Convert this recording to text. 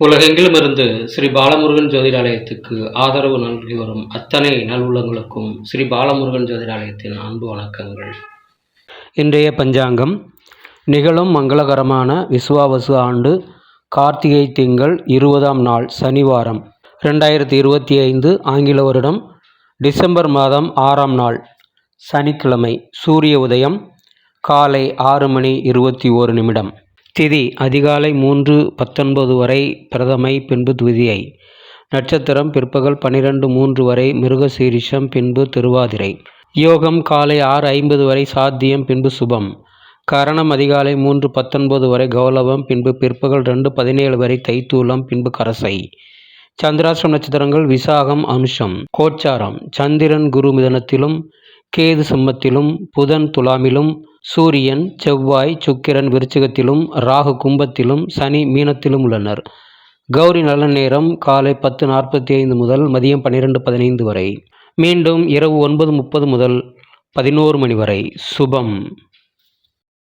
உலகெங்கிலும் இருந்து ஸ்ரீ பாலமுருகன் ஜோதிடாலயத்துக்கு ஆதரவு நல்கி வரும் அத்தனை நல்லுள்ளங்களுக்கும் ஸ்ரீ பாலமுருகன் ஜோதிடாலயத்தின் அன்பு வணக்கங்கள். இன்றைய பஞ்சாங்கம் நிகழும் மங்களகரமான விஸ்வாவசு ஆண்டு கார்த்திகை திங்கள் இருபதாம் நாள் சனிவாரம் ரெண்டாயிரத்தி இருபத்தி ஐந்து ஆங்கில வருடம் டிசம்பர் மாதம் ஆறாம் நாள் சனிக்கிழமை சூரிய உதயம் காலை ஆறு மணி இருபத்தி ஓரு நிமிடம். திதி அதிகாலை மூன்று பத்தொன்பது வரை பிரதமை பின்பு துவிதியை. நட்சத்திரம் பிற்பகல் பனிரெண்டு மூன்று வரை மிருகசீரிஷம் பின்பு திருவாதிரை. யோகம் காலை ஆறு ஐம்பது வரை சாத்தியம் பின்பு சுபம். கரணம் அதிகாலை மூன்று பத்தொன்பது வரை கௌலவம் பின்பு பிற்பகல் ரெண்டு பதினேழு வரை தைத்தூலம் பின்பு கரசை. சந்திராஷ்டிரம் நட்சத்திரங்கள் விசாகம் அனுஷம். கோச்சாரம் சந்திரன் குரு மிதனத்திலும் கேது சிம்மத்திலும் புதன் துலாமிலும் சூரியன் செவ்வாய் சுக்கிரன் விருச்சிகத்திலும் ராகு கும்பத்திலும் சனி மீனத்திலும் உள்ளனர். கௌரி நல்ல நேரம் காலை பத்து நாற்பத்தி ஐந்து முதல் மதியம் பன்னிரெண்டு பதினைந்து வரை. மீண்டும் இரவு ஒன்பது முப்பது முதல் பதினோரு மணி வரை. சுபம்.